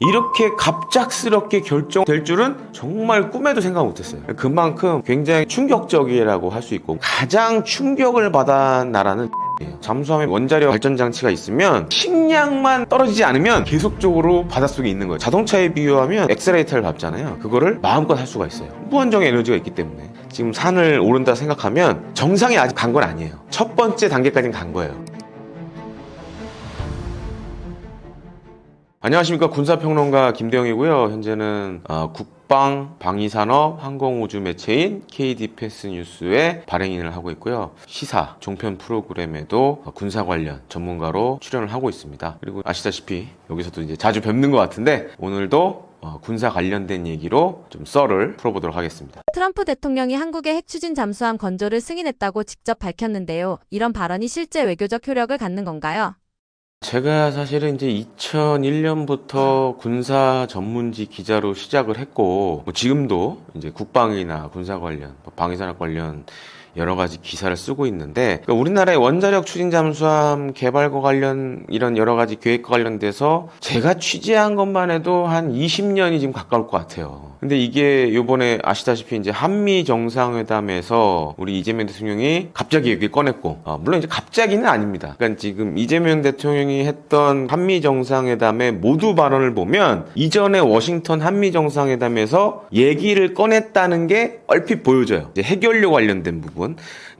이렇게 갑작스럽게 결정될 줄은 정말 꿈에도 생각 못했어요. 그만큼 굉장히 충격적이라고 할 수 있고 가장 충격을 받은 나라는 예요. 잠수함에 원자력 발전 장치가 있으면 식량만 떨어지지 않으면 계속적으로 바닷속에 있는 거예요. 자동차에 비유하면 엑셀레이터를 밟잖아요. 그거를 마음껏 할 수가 있어요. 무한정의 에너지가 있기 때문에 지금 산을 오른다 생각하면 정상에 아직 간 건 아니에요. 첫 번째 단계까지는 간 거예요. 안녕하십니까 군사평론가 김대영이고요. 현재는 어, 국방, 방위산업, 항공우주 매체인 KD패스 뉴스의 발행인을 하고 있고요. 시사 종편 프로그램에도 어, 군사 관련 전문가로 출연을 하고 있습니다. 그리고 아시다시피 여기서도 이제 자주 뵙는 것 같은데 오늘도 어, 군사 관련된 얘기로 좀 썰을 풀어보도록 하겠습니다. 트럼프 대통령이 한국의 핵 추진 잠수함 건조를 승인했다고 직접 밝혔는데요. 이런 발언이 실제 외교적 효력을 갖는 건가요? 제가 사실은 이제 2001년부터 군사 전문지 기자로 시작을 했고, 뭐 지금도 이제 국방이나 군사 관련, 뭐 방위산업 관련 여러 가지 기사를 쓰고 있는데, 그러니까 우리나라의 원자력 추진 잠수함 개발과 관련 이런 여러 가지 계획과 관련돼서 제가 취재한 것만 해도 한 20년이 지금 가까울 것 같아요. 근데 이게 요번에 아시다시피 이제 한미 정상회담에서 우리 이재명 대통령이 갑자기 얘기를 꺼냈고, 어, 물론 이제 갑자기는 아닙니다. 그러니까 지금 이재명 대통령이 했던 한미 정상회담의 모두 발언을 보면 이전에 워싱턴 한미 정상회담에서 얘기를 꺼냈다는 게 얼핏 보여져요. 이제 해결료 관련된 부분.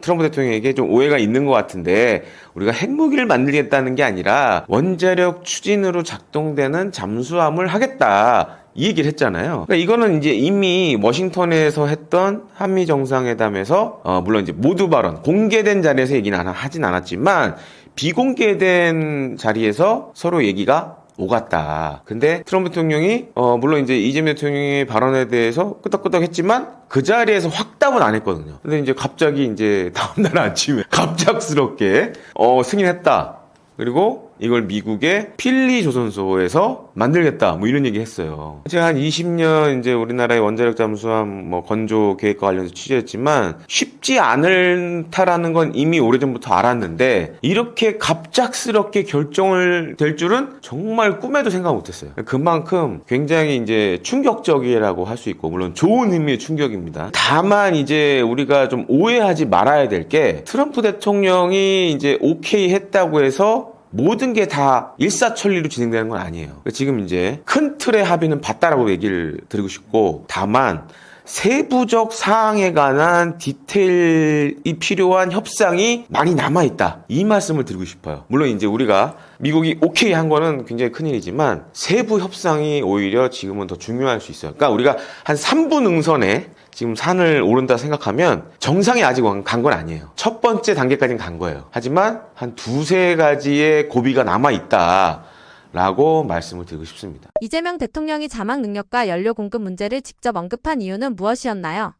트럼프 대통령에게 좀 오해가 있는 것 같은데 우리가 핵무기를 만들겠다는 게 아니라 원자력 추진으로 작동되는 잠수함을 하겠다. 이 얘기를 했잖아요. 그러니까 이거는 이제 이미 워싱턴에서 했던 한미 정상회담에서 어, 물론 이제 모두 발언 공개된 자리에서 얘기는 안 하진 않았지만 비공개된 자리에서 서로 얘기가 오갔다. 근데 트럼프 대통령이 어 물론 이제 이재명 대통령의 발언에 대해서 끄덕끄덕 했지만 그 자리에서 확답은 안 했거든요. 근데 이제 갑자기 이제 다음날 아침에 갑작스럽게 어 승인했다. 그리고 이걸 미국의 필리 조선소에서 만들겠다 뭐 이런 얘기 했어요. 제가 한 20년 이제 우리나라의 원자력 잠수함 뭐 건조 계획과 관련해서 취재했지만 쉽지 않을타라는 건 이미 오래전부터 알았는데 이렇게 갑작스럽게 결정을 될 줄은 정말 꿈에도 생각 못했어요. 그만큼 굉장히 이제 충격적이라고 할 수 있고 물론 좋은 의미의 충격입니다. 다만 이제 우리가 좀 오해하지 말아야 될 게 트럼프 대통령이 이제 오케이 했다고 해서 모든 게 다 일사천리로 진행되는 건 아니에요. 그러니까 지금 이제 큰 틀의 합의는 봤다라고 얘기를 드리고 싶고, 다만, 세부적 사항에 관한 디테일이 필요한 협상이 많이 남아있다. 이 말씀을 드리고 싶어요. 물론 이제 우리가 미국이 오케이 한 거는 굉장히 큰일이지만 세부 협상이 오히려 지금은 더 중요할 수 있어요. 그러니까 우리가 한 3분 응선에 지금 산을 오른다 생각하면 정상에 아직 간 건 아니에요. 첫 번째 단계까지는 간 거예요. 하지만 한 두세 가지의 고비가 남아 있다. 라고 말씀을 드리고 싶습니다. 이재명 대통령이 자막 능력과 연료 공급 문제를 직접 언급한 이유는 무엇이었나요?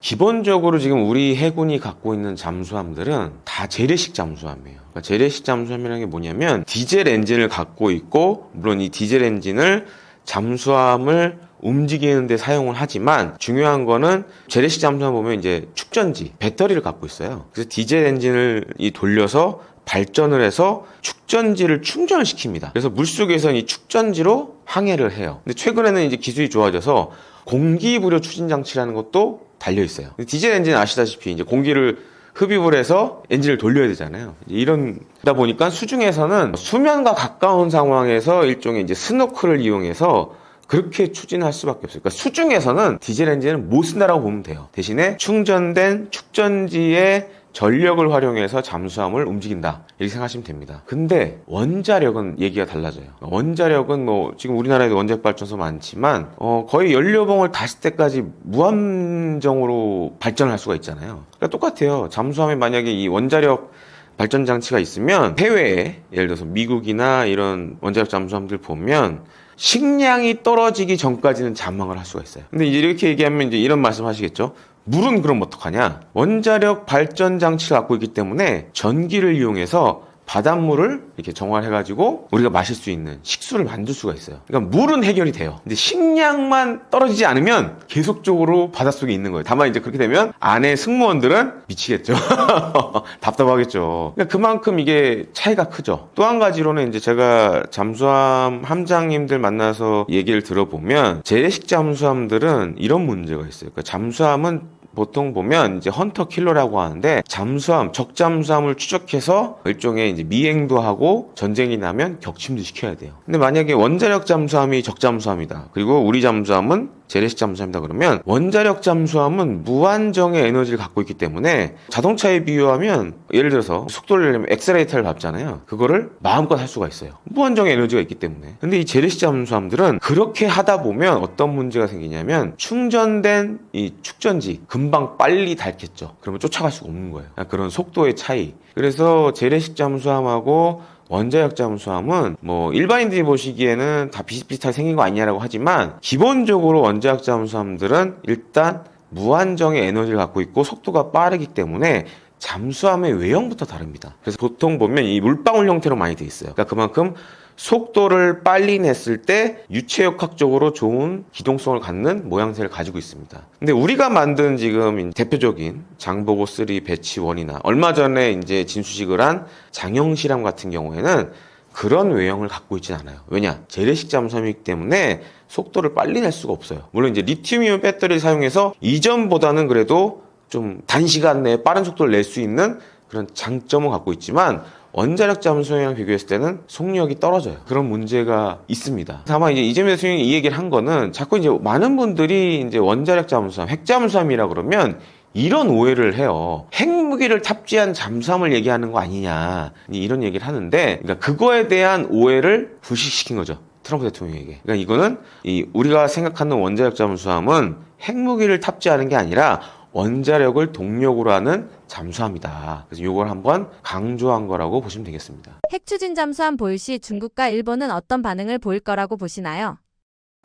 기본적으로 지금 우리 해군이 갖고 있는 잠수함들은 다 재래식 잠수함이에요. 그러니까 재래식 잠수함이라는 게 뭐냐면 디젤 엔진을 갖고 있고 물론 이 디젤 엔진을 잠수함을 움직이는데 사용을 하지만 중요한 거는 재래식 잠수함 보면 이제 축전지 배터리를 갖고 있어요. 그래서 디젤 엔진을 이 돌려서 발전을 해서 축전지를 충전을 시킵니다. 그래서 물속에서 이 축전지로 항해를 해요. 근데 최근에는 이제 기술이 좋아져서 공기부려 추진 장치라는 것도 달려 있어요. 디젤 엔진 아시다시피 이제 공기를 흡입을 해서 엔진을 돌려야 되잖아요. 이런다 보니까 수중에서는 수면과 가까운 상황에서 일종의 이제 스노클을 이용해서 그렇게 추진할 수밖에 없어요. 그러니까 수중에서는 디젤 엔진은 못 쓴다라고 보면 돼요. 대신에 충전된 축전지의 전력을 활용해서 잠수함을 움직인다. 이렇게 생각하시면 됩니다. 근데 원자력은 얘기가 달라져요. 원자력은 뭐 지금 우리나라에도 원자력 발전소 많지만 어 거의 연료봉을 닿을 때까지 무한정으로 발전할 수가 있잖아요. 그러니까 똑같아요. 잠수함에 만약에 이 원자력 발전 장치가 있으면 해외에 예를 들어서 미국이나 이런 원자력 잠수함들 보면 식량이 떨어지기 전까지는 잠망을 할 수가 있어요. 근데 이제 이렇게 얘기하면 이제 이런 말씀 하시겠죠? 물은 그럼 어떡하냐? 원자력 발전 장치를 갖고 있기 때문에 전기를 이용해서 바닷물을 이렇게 정화해가지고 우리가 마실 수 있는 식수를 만들 수가 있어요. 그러니까 물은 해결이 돼요. 근데 식량만 떨어지지 않으면 계속적으로 바닷속에 있는 거예요. 다만 이제 그렇게 되면 안에 승무원들은 미치겠죠. 답답하겠죠. 그러니까 그만큼 이게 차이가 크죠. 또 한 가지로는 이제 제가 잠수함 함장님들 만나서 얘기를 들어보면 재래식 잠수함들은 이런 문제가 있어요. 그러니까 잠수함은 보통 보면 이제 헌터 킬러라고 하는데 잠수함 적잠수함을 추적해서 일종의 이제 미행도 하고 전쟁이 나면 격침도 시켜야 돼요. 근데 만약에 원자력 잠수함이 적잠수함이다. 그리고 우리 잠수함은 재래식 잠수함이다 그러면 원자력 잠수함은 무한정의 에너지를 갖고 있기 때문에 자동차에 비유하면 예를 들어서 속도를 내려면 엑셀레이터를 밟잖아요. 그거를 마음껏 할 수가 있어요. 무한정의 에너지가 있기 때문에. 근데 이 재래식 잠수함들은 그렇게 하다 보면 어떤 문제가 생기냐면 충전된 이 축전지 금방 빨리 닳겠죠. 그러면 쫓아갈 수가 없는 거예요. 그런 속도의 차이. 그래서 재래식 잠수함하고 원자력 잠수함은 뭐 일반인들이 보시기에는 다 비슷비슷하게 생긴 거 아니냐라고 하지만 기본적으로 원자력 잠수함들은 일단 무한정의 에너지를 갖고 있고 속도가 빠르기 때문에 잠수함의 외형부터 다릅니다. 그래서 보통 보면 이 물방울 형태로 많이 돼 있어요. 그러니까 그만큼 속도를 빨리 냈을 때 유체역학적으로 좋은 기동성을 갖는 모양새를 가지고 있습니다. 근데 우리가 만든 지금 대표적인 장보고 3 배치 1이나 얼마 전에 이제 진수식을 한 장영실함 같은 경우에는 그런 외형을 갖고 있진 않아요. 왜냐? 재래식 잠수함이기 때문에 속도를 빨리 낼 수가 없어요. 물론 이제 리튬이온 배터리를 사용해서 이전보다는 그래도 좀 단시간 내에 빠른 속도를 낼 수 있는 그런 장점을 갖고 있지만 원자력 잠수함이랑 비교했을 때는 속력이 떨어져요. 그런 문제가 있습니다. 다만 이제 이재명 대통령이 이 얘기를 한 거는 자꾸 이제 많은 분들이 이제 원자력 잠수함, 핵 잠수함이라 그러면 이런 오해를 해요. 핵무기를 탑재한 잠수함을 얘기하는 거 아니냐. 이런 얘기를 하는데, 그러니까 그거에 대한 오해를 불식시킨 거죠. 트럼프 대통령에게. 그러니까 이거는 이 우리가 생각하는 원자력 잠수함은 핵무기를 탑재하는 게 아니라 원자력을 동력으로 하는 잠수함이다. 그래서 이걸 한번 강조한 거라고 보시면 되겠습니다. 핵 추진 잠수함 보유 시 중국과 일본은 어떤 반응을 보일 거라고 보시나요?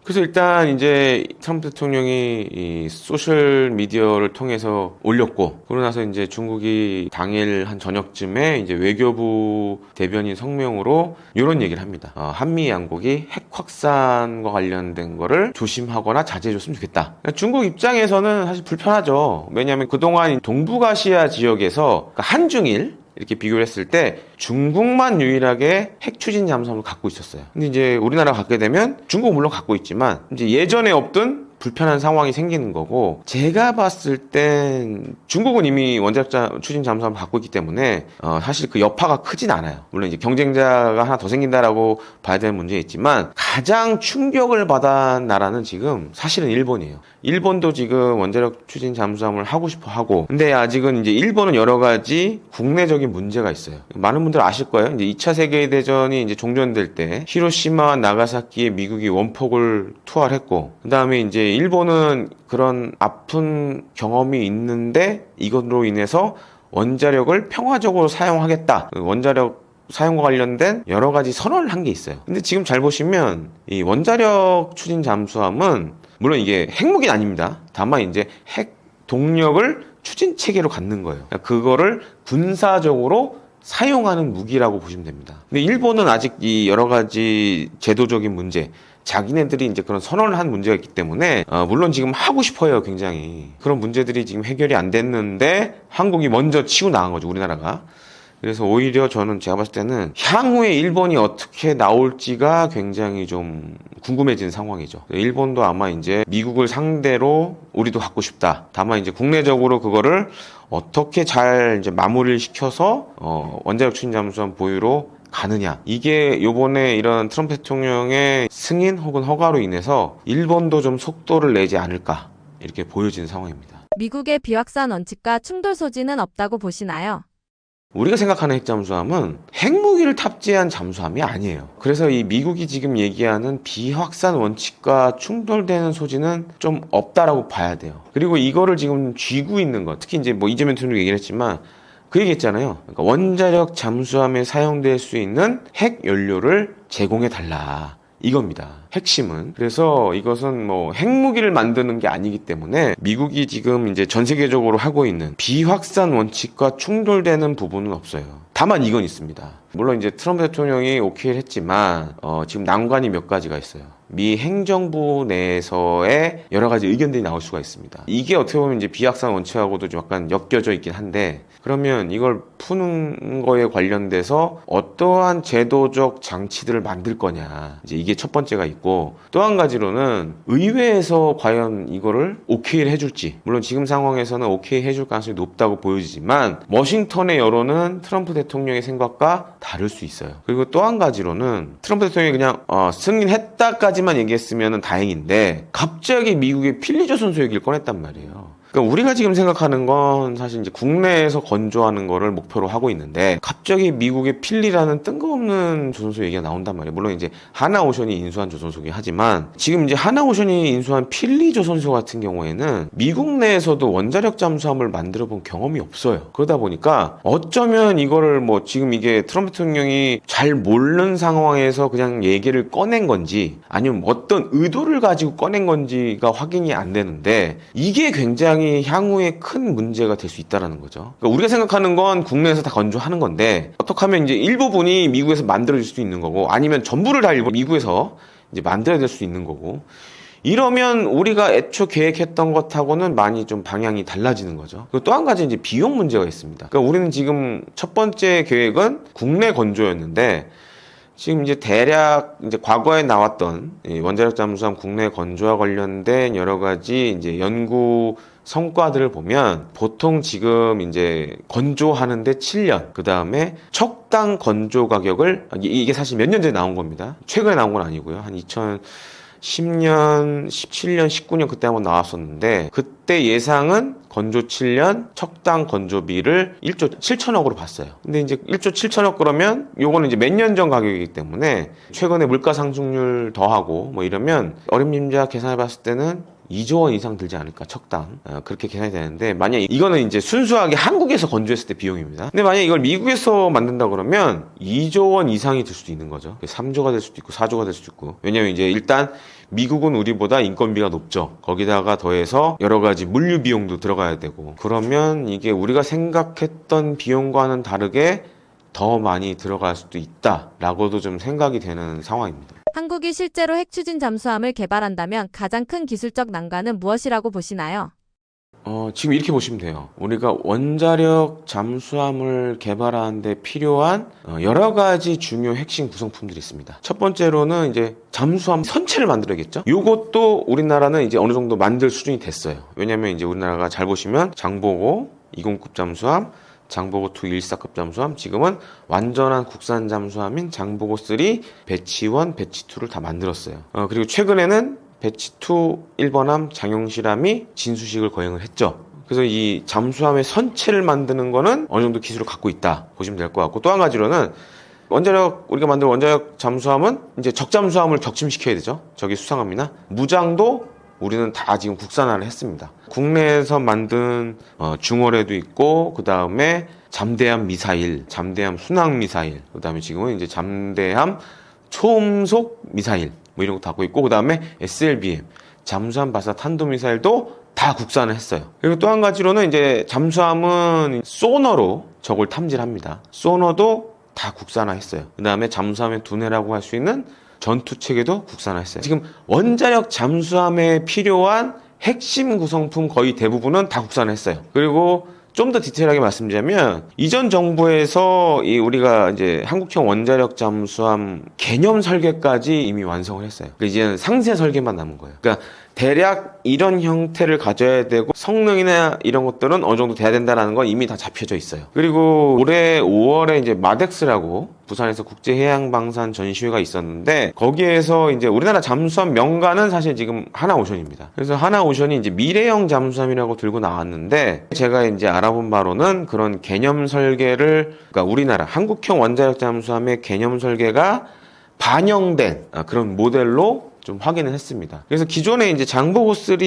그래서 일단 이제 트럼프 대통령이 이 소셜 미디어를 통해서 올렸고 그러고 나서 이제 중국이 당일 한 저녁쯤에 이제 외교부 대변인 성명으로 이런 얘기를 합니다. 어, 한미 양국이 핵 확산과 관련된 거를 조심하거나 자제해줬으면 좋겠다. 그러니까 중국 입장에서는 사실 불편하죠. 왜냐하면 그동안 동북아시아 지역에서 그러니까 한중일 이렇게 비교를 했을 때 중국만 유일하게 핵 추진 잠수함을 갖고 있었어요. 근데 이제 우리나라가 갖게 되면 중국 물론 갖고 있지만 이제 예전에 없던 불편한 상황이 생기는 거고 제가 봤을 땐 중국은 이미 원자력 자- 추진 잠수함을 갖고 있기 때문에 어, 사실 그 여파가 크진 않아요. 물론 이제 경쟁자가 하나 더 생긴다라고 봐야 되는 문제 있지만 가장 충격을 받은 나라는 지금 사실은 일본이에요. 일본도 지금 원자력 추진 잠수함을 하고 싶어 하고 근데 아직은 이제 일본은 여러 가지 국내적인 문제가 있어요. 많은 분들 아실 거예요. 이제 2차 세계 대전이 이제 종전될 때 히로시마와 나가사키에 미국이 원폭을 투하했고 그다음에 이제 일본은 그런 아픈 경험이 있는데 이것으로 인해서 원자력을 평화적으로 사용하겠다. 그 원자력 사용과 관련된 여러 가지 선언을 한 게 있어요. 근데 지금 잘 보시면 이 원자력 추진 잠수함은 물론 이게 핵무기는 아닙니다. 다만 이제 핵 동력을 추진 체계로 갖는 거예요. 그러니까 그거를 군사적으로 사용하는 무기라고 보시면 됩니다. 근데 일본은 아직 이 여러 가지 제도적인 문제, 자기네들이 이제 그런 선언을 한 문제가 있기 때문에 어, 물론 지금 하고 싶어요 굉장히 그런 문제들이 지금 해결이 안 됐는데 한국이 먼저 치고 나간 거죠 우리나라가 그래서 오히려 저는 제가 봤을 때는 향후에 일본이 어떻게 나올지가 굉장히 좀 궁금해지는 상황이죠. 일본도 아마 이제 미국을 상대로 우리도 갖고 싶다. 다만 이제 국내적으로 그거를 어떻게 잘 이제 마무리를 시켜서 어, 원자력 추진 잠수함 보유로 가느냐. 이게 요번에 이런 트럼프 대통령의 승인 혹은 허가로 인해서 일본도 좀 속도를 내지 않을까. 이렇게 보여지는 상황입니다. 미국의 비확산 원칙과 충돌 소지는 없다고 보시나요? 우리가 생각하는 핵잠수함은 핵무기를 탑재한 잠수함이 아니에요. 그래서 이 미국이 지금 얘기하는 비확산 원칙과 충돌되는 소지는 좀 없다라고 봐야 돼요. 그리고 이거를 지금 쥐고 있는 것, 특히 이제 뭐 이재명 대통령이 얘기를 했지만 그 얘기 했잖아요. 그러니까 원자력 잠수함에 사용될 수 있는 핵 연료를 제공해 달라. 이겁니다. 핵심은. 그래서 이것은 뭐 핵무기를 만드는 게 아니기 때문에 미국이 지금 이제 전 세계적으로 하고 있는 비확산 원칙과 충돌되는 부분은 없어요. 다만 이건 있습니다. 물론 이제 트럼프 대통령이 오케이를 했지만 어, 지금 난관이 몇 가지가 있어요. 미 행정부 내에서의 여러 가지 의견들이 나올 수가 있습니다. 이게 어떻게 보면 이제 비약상 원칙하고도 좀 약간 엮여져 있긴 한데 그러면 이걸 푸는 거에 관련돼서 어떠한 제도적 장치들을 만들 거냐. 이제 이게 첫 번째가 있고 또 한 가지로는 의회에서 과연 이거를 오케이를 해줄지. 물론 지금 상황에서는 오케이 해줄 가능성이 높다고 보여지지만 워싱턴의 여론은 트럼프 대통령의 생각과 다를 수 있어요. 그리고 또 한 가지로는 트럼프 대통령이 그냥 어, 승인했다까지만 얘기했으면 다행인데 갑자기 미국의 필리조선소 얘기를 꺼냈단 말이에요. 그러니까 우리가 지금 생각하는 건 사실 이제 국내에서 건조하는 거를 목표로 하고 있는데 갑자기 미국의 필리라는 뜬금없는 조선소 얘기가 나온단 말이에요. 물론 이제 하나오션이 인수한 조선소긴 하지만 지금 이제 하나오션이 인수한 필리 조선소 같은 경우에는 미국 내에서도 원자력 잠수함을 만들어 본 경험이 없어요. 그러다 보니까 어쩌면 이거를 뭐 지금 이게 트럼프 대통령이 잘 모르는 상황에서 그냥 얘기를 꺼낸 건지 아니면 어떤 의도를 가지고 꺼낸 건지가 확인이 안 되는데 이게 굉장히 향후에 큰 문제가 될 수 있다라는 거죠. 그러니까 우리가 생각하는 건 국내에서 다 건조하는 건데 어떻게 하면 이제 일부분이 미국에서 만들어질 수도 있는 거고 아니면 전부를 다 일부 미국에서 이제 만들어야 될 수 있는 거고 이러면 우리가 애초 계획했던 것하고는 많이 좀 방향이 달라지는 거죠. 그리고 또 한 가지 이제 비용 문제가 있습니다. 그러니까 우리는 지금 첫 번째 계획은 국내 건조였는데 지금 이제 대략 이제 과거에 나왔던 이 원자력 잠수함 국내 건조와 관련된 여러 가지 이제 연구 성과들을 보면 보통 지금 이제 건조하는데 7년 그 다음에 척당 건조 가격을 이- 이게 사실 몇 년 전에 나온 겁니다. 최근에 나온 건 아니고요. 한 2000. 10년, 17년, 19년 그때 한번 나왔었는데 그때 예상은 건조 7년 척당 건조비를 1조 7천억으로 봤어요. 근데 이제 1조 7천억 그러면 요거는 이제 몇 년 전 가격이기 때문에 최근에 물가 상승률 더하고 뭐 이러면 어림짐작 계산해 봤을 때는 2조 원 이상 들지 않을까 척당 어, 그렇게 계산이 되는데 만약 이거는 이제 순수하게 한국에서 건조했을 때 비용입니다. 근데 만약 이걸 미국에서 만든다 그러면 2조 원 이상이 들 수도 있는 거죠. 3조가 될 수도 있고 4조가 될 수도 있고 왜냐면 이제 일단 미국은 우리보다 인건비가 높죠. 거기다가 더해서 여러 가지 물류 비용도 들어가야 되고 그러면 이게 우리가 생각했던 비용과는 다르게 더 많이 들어갈 수도 있다라고도 좀 생각이 되는 상황입니다. 한국이 실제로 핵 추진 잠수함을 개발한다면 가장 큰 기술적 난관은 무엇이라고 보시나요? 어, 지금 이렇게 보시면 돼요. 우리가 원자력 잠수함을 개발하는데 필요한 어, 여러 가지 중요 핵심 구성품들이 있습니다. 첫 번째로는 이제 잠수함 선체를 만들어야겠죠. 요것도 우리나라는 이제 어느 정도 만들 수준이 됐어요. 왜냐면 이제 우리나라가 잘 보시면 장보고 20급 잠수함, 장보고 2 14급 잠수함, 지금은 완전한 국산 잠수함인 장보고 3, 배치 1, 배치 2를 다 만들었어요. 어, 그리고 최근에는 배치 2 1번함 장용실함이 진수식을 거행을 했죠. 그래서 이 잠수함의 선체를 만드는 거는 어느 정도 기술을 갖고 있다 보시면 될 것 같고 또 한 가지로는 원자력 우리가 만든 원자력 잠수함은 이제 적잠수함을 격침시켜야 되죠. 저기 수상함이나 무장도 우리는 다 지금 국산화를 했습니다. 국내에서 만든 어, 중월에도 있고 그 다음에 잠대함 미사일, 잠대함 순항 미사일, 그 다음에 지금은 이제 잠대함 초음속 미사일 뭐 이런 거 갖고 있고 그 다음에 SLBM 잠수함 발사 탄도 미사일도 다 국산을 했어요. 그리고 또 한 가지로는 이제 잠수함은 소너로 적을 탐지합니다. 소너도 다 국산화했어요. 그 다음에 잠수함의 두뇌라고 할 수 있는 전투 체계도 국산화했어요. 지금 원자력 잠수함에 필요한 핵심 구성품 거의 대부분은 다 국산화했어요. 그리고 좀 더 디테일하게 말씀드리자면 이전 정부에서 이 우리가 이제 한국형 원자력 잠수함 개념 설계까지 이미 완성을 했어요. 그러니까 이제는 상세 설계만 남은 거예요. 그러니까 대략 이런 형태를 가져야 되고 성능이나 이런 것들은 어느 정도 돼야 된다라는 건 이미 다 잡혀져 있어요. 그리고 올해 5월에 이제 마덱스라고 부산에서 국제해양방산 전시회가 있었는데 거기에서 이제 우리나라 잠수함 명가는 사실 지금 하나오션입니다. 그래서 하나오션이 이제 미래형 잠수함이라고 들고 나왔는데 제가 이제 알아본 바로는 그런 개념 설계를 그러니까 우리나라 한국형 원자력 잠수함의 개념 설계가 반영된 아, 그런 모델로 좀 확인을 했습니다. 그래서 기존에 이제 장보고 3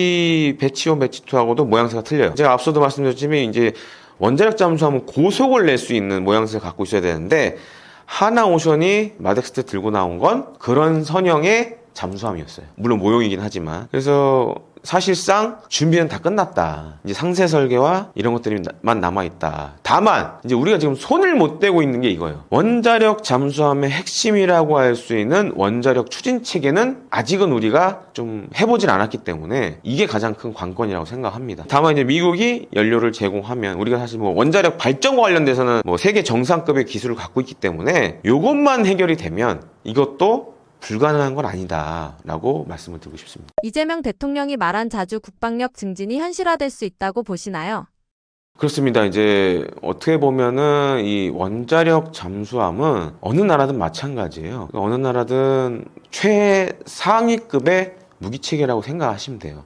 배치 1, 배치 2하고도 모양새가 틀려요. 제가 앞서도 말씀드렸지만 이제 원자력 잠수함은 고속을 낼 수 있는 모양새를 갖고 있어야 되는데 하나 오션이 마덱스 때 들고 나온 건 그런 선형의 잠수함이었어요. 물론 모형이긴 하지만. 그래서 사실상 준비는 다 끝났다. 이제 상세 설계와 이런 것들이만 남아 있다. 다만 이제 우리가 지금 손을 못 대고 있는 게 이거예요. 원자력 잠수함의 핵심이라고 할 수 있는 원자력 추진 체계는 아직은 우리가 좀 해보진 않았기 때문에 이게 가장 큰 관건이라고 생각합니다. 다만 이제 미국이 연료를 제공하면 우리가 사실 뭐 원자력 발전과 관련돼서는 뭐 세계 정상급의 기술을 갖고 있기 때문에 이것만 해결이 되면 이것도 불가능한 건 아니다라고 말씀을 드리고 싶습니다. 이재명 대통령이 말한 자주 국방력 증진이 현실화될 수 있다고 보시나요? 그렇습니다. 이제 어떻게 보면은 이 원자력 잠수함은 어느 나라든 마찬가지예요. 어느 나라든 최상위급의 무기 체계라고 생각하시면 돼요.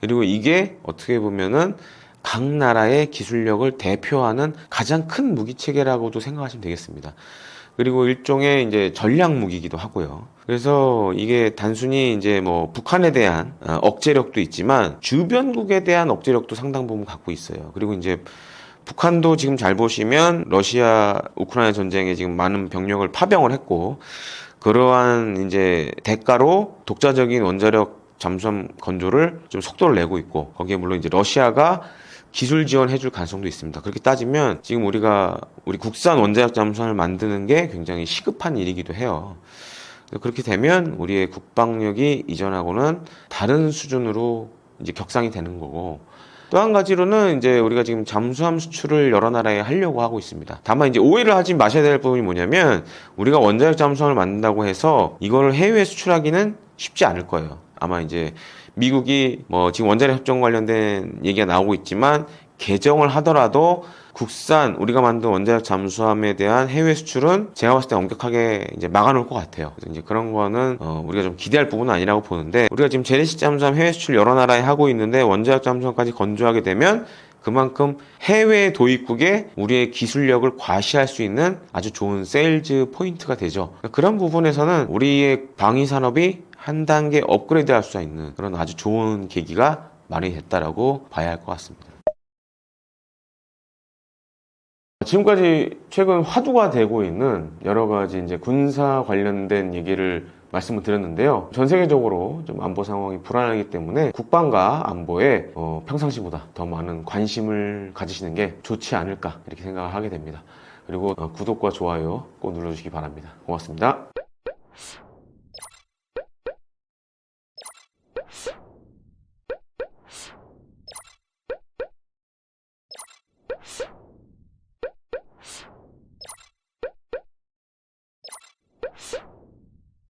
그리고 이게 어떻게 보면은 각 나라의 기술력을 대표하는 가장 큰 무기 체계라고도 생각하시면 되겠습니다. 그리고 일종의 이제 전략 무기이기도 하고요. 그래서 이게 단순히 이제 뭐 북한에 대한 어, 억제력도 있지만 주변국에 대한 억제력도 상당 부분 갖고 있어요. 그리고 이제 북한도 지금 잘 보시면 러시아 우크라이나 전쟁에 지금 많은 병력을 파병을 했고 그러한 이제 대가로 독자적인 원자력 잠수함 건조를 좀 속도를 내고 있고 거기에 물론 이제 러시아가 기술 지원해 줄 가능성도 있습니다. 그렇게 따지면 지금 우리가 우리 국산 원자력 잠수함을 만드는 게 굉장히 시급한 일이기도 해요. 그렇게 되면 우리의 국방력이 이전하고는 다른 수준으로 이제 격상이 되는 거고 또 한 가지로는 이제 우리가 지금 잠수함 수출을 여러 나라에 하려고 하고 있습니다. 다만 이제 오해를 하지 마셔야 될 부분이 뭐냐면 우리가 원자력 잠수함을 만든다고 해서 이거를 해외에 수출하기는 쉽지 않을 거예요. 아마 이제 미국이 뭐 지금 원자력 협정 관련된 얘기가 나오고 있지만 개정을 하더라도 국산 우리가 만든 원자력 잠수함에 대한 해외 수출은 제가 봤을 때 엄격하게 이제 막아놓을 것 같아요. 이제 그런 거는 어, 우리가 좀 기대할 부분은 아니라고 보는데 우리가 지금 제네시스 잠수함 해외 수출 여러 나라에 하고 있는데 원자력 잠수함까지 건조하게 되면 그만큼 해외 도입국에 우리의 기술력을 과시할 수 있는 아주 좋은 세일즈 포인트가 되죠. 그런 부분에서는 우리의 방위 산업이 한 단계 업그레이드 할 수 있는 그런 아주 좋은 계기가 마련이 됐다라고 봐야 할 것 같습니다. 지금까지 최근 화두가 되고 있는 여러 가지 이제 군사 관련된 얘기를 말씀을 드렸는데요. 전 세계적으로 좀 안보 상황이 불안하기 때문에 국방과 안보에 어, 평상시보다 더 많은 관심을 가지시는 게 좋지 않을까 이렇게 생각을 하게 됩니다. 그리고 어, 구독과 좋아요 꼭 눌러주시기 바랍니다. 고맙습니다.